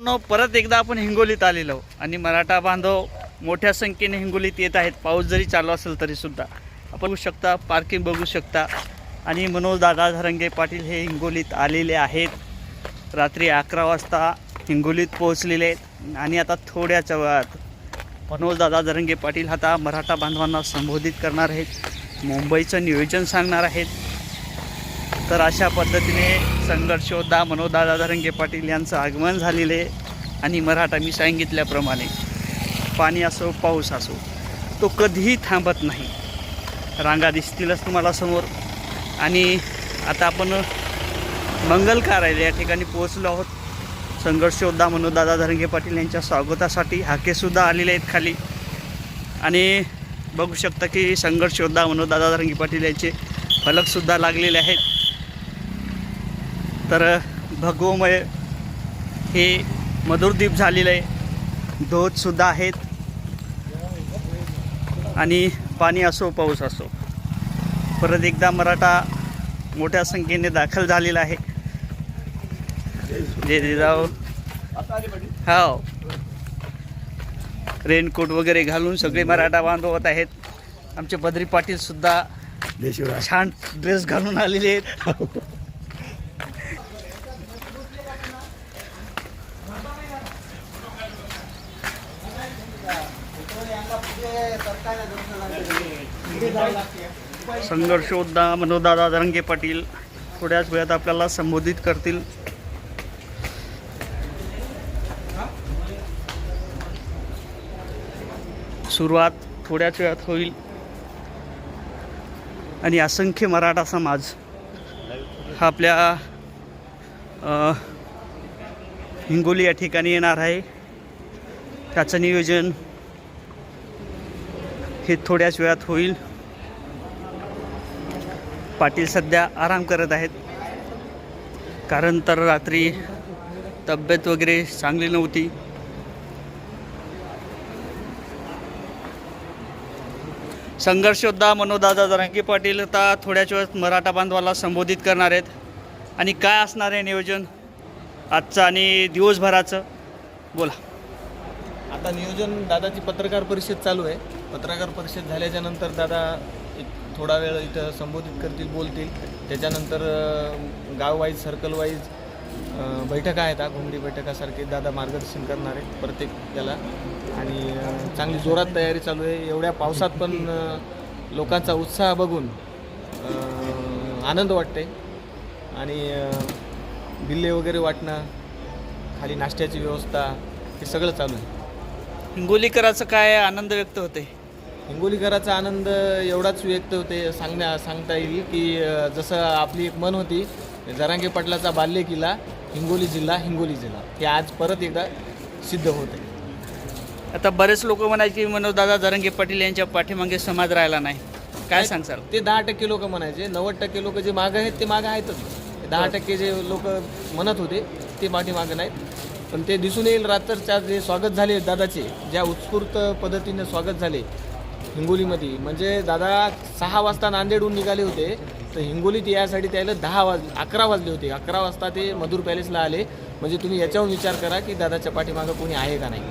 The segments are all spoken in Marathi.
परत एकदा आपण हिंगोलीत आलेलो आणि मराठा बांधव मोठ्या संख्येने हिंगोलीत येत आहेत. पाऊस जरी चालू असेल तरीसुद्धा आपण बघू शकता पार्किंग बघू शकता. आणि मनोज दादा धरंगे पाटील हे हिंगोलीत आलेले आहेत. रात्री अकरा वाजता हिंगोलीत पोहोचलेले आहेत. आणि आता थोड्याच वेळात मनोज दादा धरंगे पाटील आता मराठा बांधवांना संबोधित करणार आहेत. मुंबईचं नियोजन सांगणार आहेत. तर अशा पद्धतीने संघर्ष योद्धा मनोदादा धरंगे पाटील यांचं आगमन झालेले आहे. आणि मराठा मी सांगितल्याप्रमाणे पाणी असो पाऊस असो तो कधीही थांबत नाही. रांगा दिसतीलच तुम्हाला समोर. आणि आता आपण मंगल कार्यालय या ठिकाणी पोहोचलो आहोत. संघर्ष योद्धा मनोदादा धरंगे पाटील यांच्या स्वागतासाठी हाकेसुद्धा आलेले आहेत खाली. आणि बघू शकता की संघर्ष योद्धा मनोदादा धरंगे पाटील यांचे फलकसुद्धा लागलेले आहेत. तर भगवमय हे मधुरदीप झालेलं आहे. धोतसुद्धा आहेत. आणि पाणी असो पाऊस असो. परत एकदा मराठा मोठ्या संख्येने दाखल झालेला आहे. जे जिजाऊ. हो रेनकोट वगैरे घालून सगळे मराठा बांधव होत आहेत. आमचे बद्री पाटील सुद्धा देशूराज छान ड्रेस घालून आलेले आहेत. संघर्षोद्धा मनोदादा दरंगे पाटील थोड्याच वेळात आपल्याला संबोधित करतील. सुरुवात थोड्याच वेळात होईल. आणि असंख्य मराठा समाज हा आपल्या हिंगोली या ठिकाणी येणार आहे. त्याचं नियोजन हे थोड्याच वेळात होईल. पाटील सध्या आराम करत आहेत. कारण तर रात्री तब्येत वगैरे चांगली नव्हती. संघर्षोद्धा मनोदादा जरांगी पाटील आता थोड्याच वेळात मराठा बांधवाला संबोधित करणार आहेत. आणि काय असणार आहे नियोजन? आजचं आणि दिवसभराचं? बोला. आता नियोजन दादाची पत्रकार परिषद चालू आहे. पत्रकार परिषद झाल्याच्यानंतर दादा एक थोडा वेळ इथं संबोधित करतील बोलतील. त्याच्यानंतर गाववाईज गाव वाईज सर्कल वाईज बैठका आहेत. हा बैठकासारखे दादा मार्गदर्शन करणार आहेत प्रत्येक त्याला. आणि चांगली जोरात तयारी चालू आहे. एवढ्या पावसात पण लोकांचा उत्साह बघून आनंद वाटते आणि बिल्ले वगैरे वाटणं खाली नाश्त्याची व्यवस्था हे सगळं चालू आहे. हिंगोलीकराचं काय आनंद व्यक्त होते हिंगोलीकराचा आनंद एवढाच व्यक्त होते सांगण्या सांगता येईल की जसं आपली एक मन होती जरांगे पाटलाचा बाल्य किल्ला हिंगोली जिल्हा हिंगोली जिल्हा. हे आज परत एकदा सिद्ध होते. आता बरेच लोक म्हणायचे मनोजदादा जरंगे पाटील यांच्या पाठीमागे समाज राहिला नाही. काय सांगसाल ते दहा टक्के लोक म्हणायचे. नव्वद टक्के लोक जे मागं आहेत ते मागं आहेतच. दहा टक्के जे लोक म्हणत होते ते पाठीमागं नाहीत. पण ते दिसून येईल रात्रच्या जे स्वागत झाले दादाचे ज्या उत्स्फूर्त पद्धतीने स्वागत झाले हिंगोलीमध्ये. म्हणजे दादा सहा वाजता नांदेडहून निघाले होते. तर हिंगोलीत यासाठी त्याला दहा वाज अकरा वाजले होते. अकरा वाजता ते मधुर पॅलेसला आले. म्हणजे तुम्ही याच्यावरून विचार करा की दादाच्या पाठीमागं कोणी आहे का नाही.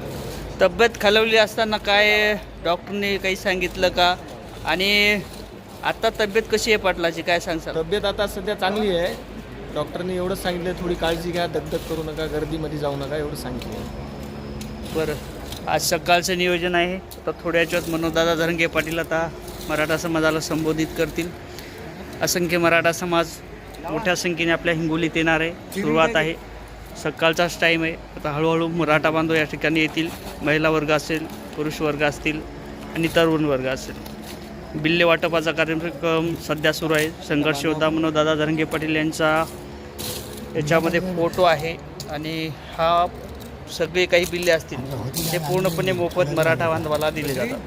तब्येत खालवली असताना काय डॉक्टरने काही सांगितलं का? आणि आता तब्येत कशी आहे पाटलाची? काय सांगसाल तब्येत आता सध्या चांगली आहे. डॉक्टरने एवढंच सांगितलं थोडी काळजी घ्या दगदग करू नका गर्दीमध्ये जाऊ नका एवढं सांगितलं. आहे बरं. आज सकाळचं नियोजन आहे. आता थोड्या वेळात मनोदादा धरंगे पाटील आता मराठा समाजाला संबोधित करतील. असंख्य मराठा समाज मोठ्या संख्येने आपल्या हिंगोलीत येणार आहे. सुरुवात आहे. सकाळचाच टाईम आहे. आता हळूहळू मराठा बांधव या ठिकाणी येतील. महिला वर्ग असेल पुरुष वर्ग असतील आणि तरुण वर्ग असेल. बिल्ले वाटपाचा कार्यक्रम सध्या सुरू आहे. संघर्ष योद्धा मनोदादा धरंगे पाटील यांचा याच्यामध्ये फोटो आहे. आणि हा सगळे काही बिल्ले असतील ते पूर्णपणे मोफत मराठा बांधवाला दिले जातात.